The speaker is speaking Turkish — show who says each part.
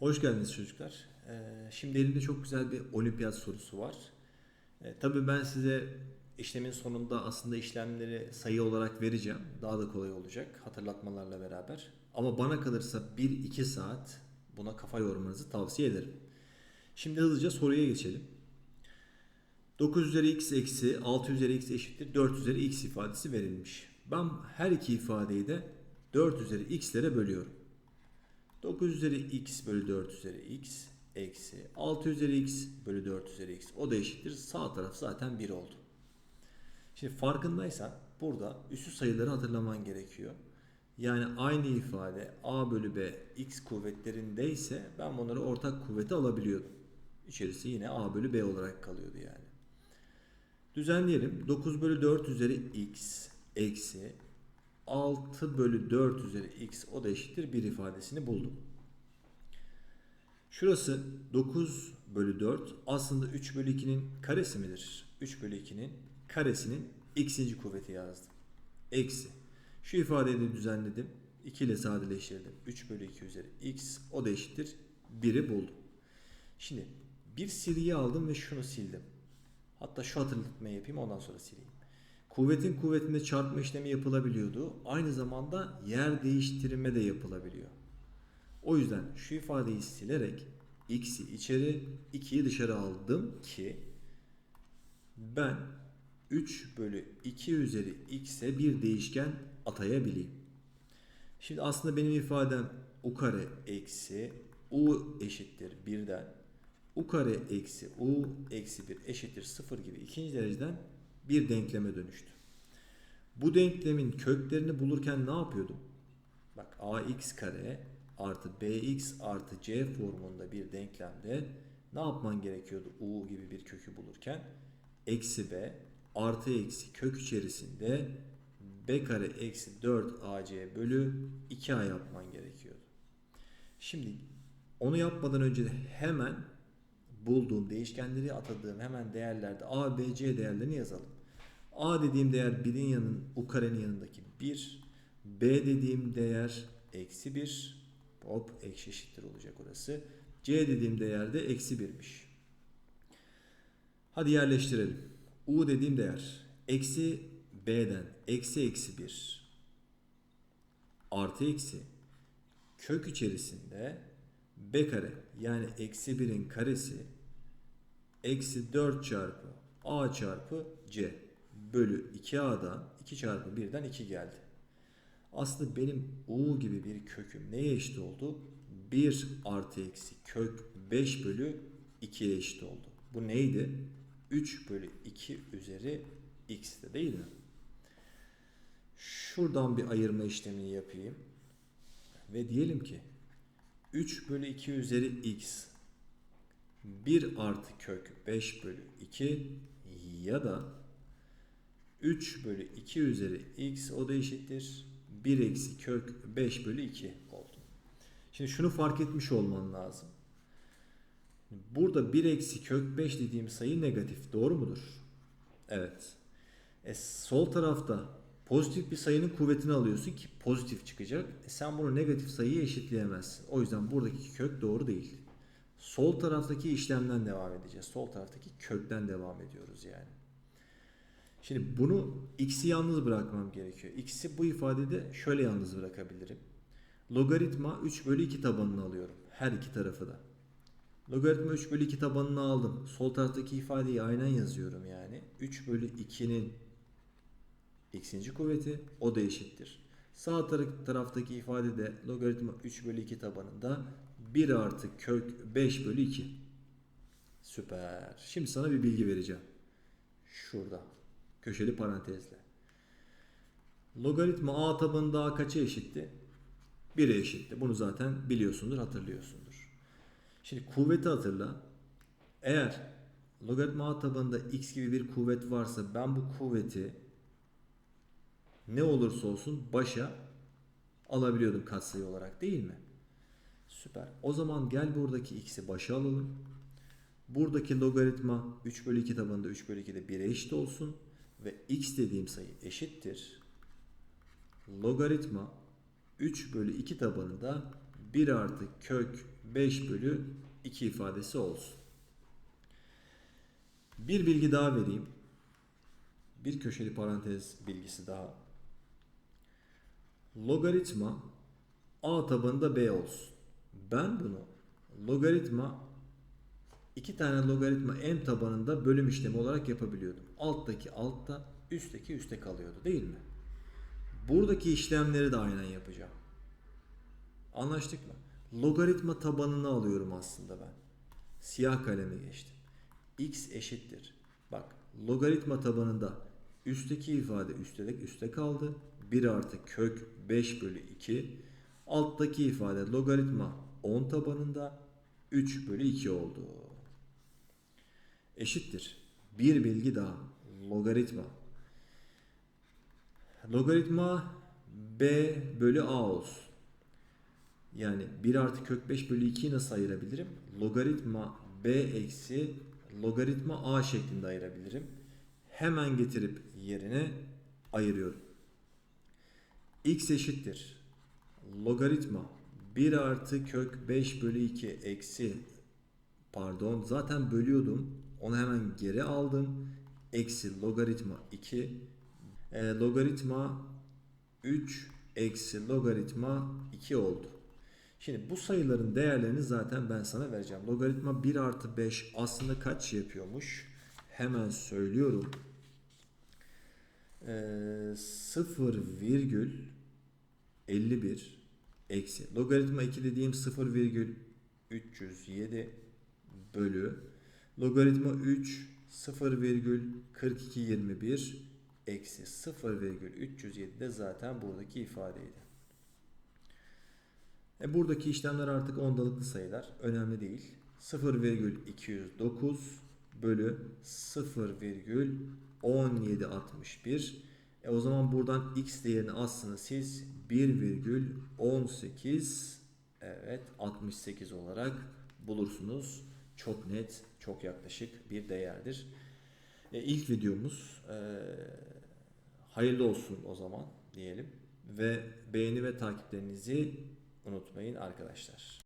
Speaker 1: Hoş geldiniz çocuklar. Ee, şimdi elimde çok güzel bir olimpiyat sorusu var. Ee, tabii ben size işlemin sonunda aslında işlemleri sayı olarak vereceğim. Daha da kolay olacak hatırlatmalarla beraber. Ama bana kalırsa 1-2 saat buna kafa yormanızı tavsiye ederim. Şimdi hızlıca soruya geçelim. 9 üzeri x eksi 6 üzeri x eşittir 4 üzeri x ifadesi verilmiş. Ben her iki ifadeyi de 4 üzeri x'lere bölüyorum. 9 üzeri x bölü 4 üzeri x eksi 6 üzeri x bölü 4 üzeri x. O da eşittir. Sağ taraf zaten 1 oldu. Şimdi farkındaysan burada üstü sayıları hatırlaman gerekiyor. Yani aynı ifade a bölü b x kuvvetlerindeyse ben bunları ortak kuvveti alabiliyordum. İçerisi yine a bölü b olarak kalıyordu yani. Düzenleyelim. 9 bölü 4 üzeri x eksi 6 bölü 4 üzeri x o da eşittir 1 ifadesini buldum. Şurası 9 bölü 4 aslında 3 bölü 2'nin karesi midir? 3 bölü 2'nin karesinin x'inci kuvveti yazdım. Eksi. Şu ifadeyi de düzenledim. 2 ile sadeleştirdim. 3 bölü 2 üzeri x o da eşittir 1'i buldum. Şimdi bir siliyi aldım ve şunu sildim. Hatta şu hatırlatmayı yapayım ondan sonra sileyim. Kuvvetin kuvvetinde çarpma işlemi yapılabiliyordu. Aynı zamanda yer değiştirme de yapılabiliyor. O yüzden şu ifadeyi silerek x'i içeri 2'yi dışarı aldım ki ben 3 bölü 2 üzeri x'e bir değişken atayabileyim. Şimdi aslında benim ifadem u kare eksi u eşittir 1'den u kare eksi u eksi 1 eşittir 0 gibi ikinci dereceden bir denkleme dönüştü. Bu denklemin köklerini bulurken ne yapıyordum? Bak ax kare artı bx artı c formunda bir denklemde ne yapman gerekiyordu u gibi bir kökü bulurken? Eksi b artı eksi kök içerisinde b kare eksi 4 ac bölü 2a yapman gerekiyordu. Şimdi onu yapmadan önce de hemen bulduğum değişkenleri atadığım hemen değerlerde a, b, c değerlerini yazalım. A dediğim değer 1'in yanın u karenin yanındaki 1. B dediğim değer eksi 1. Hop eksi eşittir olacak orası. C dediğim değer de eksi 1'miş. Hadi yerleştirelim. U dediğim değer eksi B'den eksi eksi 1 artı eksi kök içerisinde B kare yani eksi 1'in karesi eksi 4 çarpı A çarpı C bölü 2a'dan 2 çarpı 1'den 2 geldi. Aslında benim u gibi bir köküm neye eşit oldu? 1 artı eksi kök 5 bölü 2'ye eşit oldu. Bu neydi? 3 bölü 2 üzeri x'te değil mi? Şuradan bir ayırma işlemini yapayım. Ve diyelim ki 3 bölü 2 üzeri x 1 artı kök 5 bölü 2 ya da 3 bölü 2 üzeri x o da eşittir. 1 eksi kök 5 bölü 2 oldu. Şimdi şunu fark etmiş olman lazım. Burada 1 eksi kök 5 dediğim sayı negatif. Doğru mudur? Evet. E, sol tarafta pozitif bir sayının kuvvetini alıyorsun ki pozitif çıkacak. E, sen bunu negatif sayıya eşitleyemezsin. O yüzden buradaki kök doğru değil. Sol taraftaki işlemden devam edeceğiz. Sol taraftaki kökten devam ediyoruz yani. Şimdi bunu x'i yalnız bırakmam gerekiyor. X'i bu ifadede şöyle yalnız bırakabilirim. Logaritma 3 bölü 2 tabanını alıyorum. Her iki tarafı da. Logaritma 3 bölü 2 tabanını aldım. Sol taraftaki ifadeyi aynen yazıyorum yani. 3 bölü 2'nin x'inci kuvveti o da eşittir. Sağ taraftaki ifade de logaritma 3 bölü 2 tabanında 1 artı kök 5 bölü 2. Süper. Şimdi sana bir bilgi vereceğim. Şurada. Köşeli parantezle. Logaritma a tabanında a kaça eşitti? 1'e eşitti. Bunu zaten biliyorsundur, hatırlıyorsundur. Şimdi kuvveti hatırla. Eğer logaritma a tabanında x gibi bir kuvvet varsa ben bu kuvveti ne olursa olsun başa alabiliyordum katsayı olarak değil mi? Süper. O zaman gel buradaki x'i başa alalım. Buradaki logaritma 3 bölü 2 tabanında 3 bölü 2'de 1'e eşit olsun. Ve x dediğim sayı eşittir. Logaritma 3 bölü 2 tabanında 1 artı kök 5 bölü 2 ifadesi olsun. Bir bilgi daha vereyim. Bir köşeli parantez bilgisi daha. Logaritma a tabanında b olsun. Ben bunu logaritma iki tane logaritma m tabanında bölüm işlemi olarak yapabiliyordum. Alttaki altta, üstteki üstte kalıyordu değil mi? Buradaki işlemleri de aynen yapacağım. Anlaştık mı? Logaritma tabanını alıyorum aslında ben. Siyah kaleme geçtim. x eşittir. Bak logaritma tabanında üstteki ifade üstte, üstte kaldı. 1 artı kök 5 bölü 2. Alttaki ifade logaritma 10 tabanında 3 bölü 2 oldu. Eşittir. Bir bilgi daha. Logaritma. Logaritma b bölü a olsun. Yani 1 artı kök 5 bölü 2'yi nasıl ayırabilirim? Logaritma b eksi logaritma a şeklinde ayırabilirim. Hemen getirip yerine ayırıyorum. x eşittir. Logaritma 1 artı kök 5 bölü 2 eksi pardon zaten bölüyordum. Onu hemen geri aldım. Eksi logaritma 2 e, logaritma 3 eksi logaritma 2 oldu. Şimdi bu sayıların değerlerini zaten ben sana vereceğim. Logaritma 1 artı 5 aslında kaç yapıyormuş? Hemen söylüyorum. Ee, 0,51 eksi. Logaritma 2 dediğim 0,307 bölü. Logaritma 3 0,4221 eksi 0,307 de zaten buradaki ifadeydi. E buradaki işlemler artık ondalıklı sayılar. Önemli değil. 0,209 bölü 0,1761 e o zaman buradan x değerini aslında siz 1,18 evet 68 olarak bulursunuz. Çok net, çok yaklaşık bir değerdir. E, ilk videomuz e, hayırlı olsun o zaman diyelim ve beğeni ve takiplerinizi unutmayın arkadaşlar.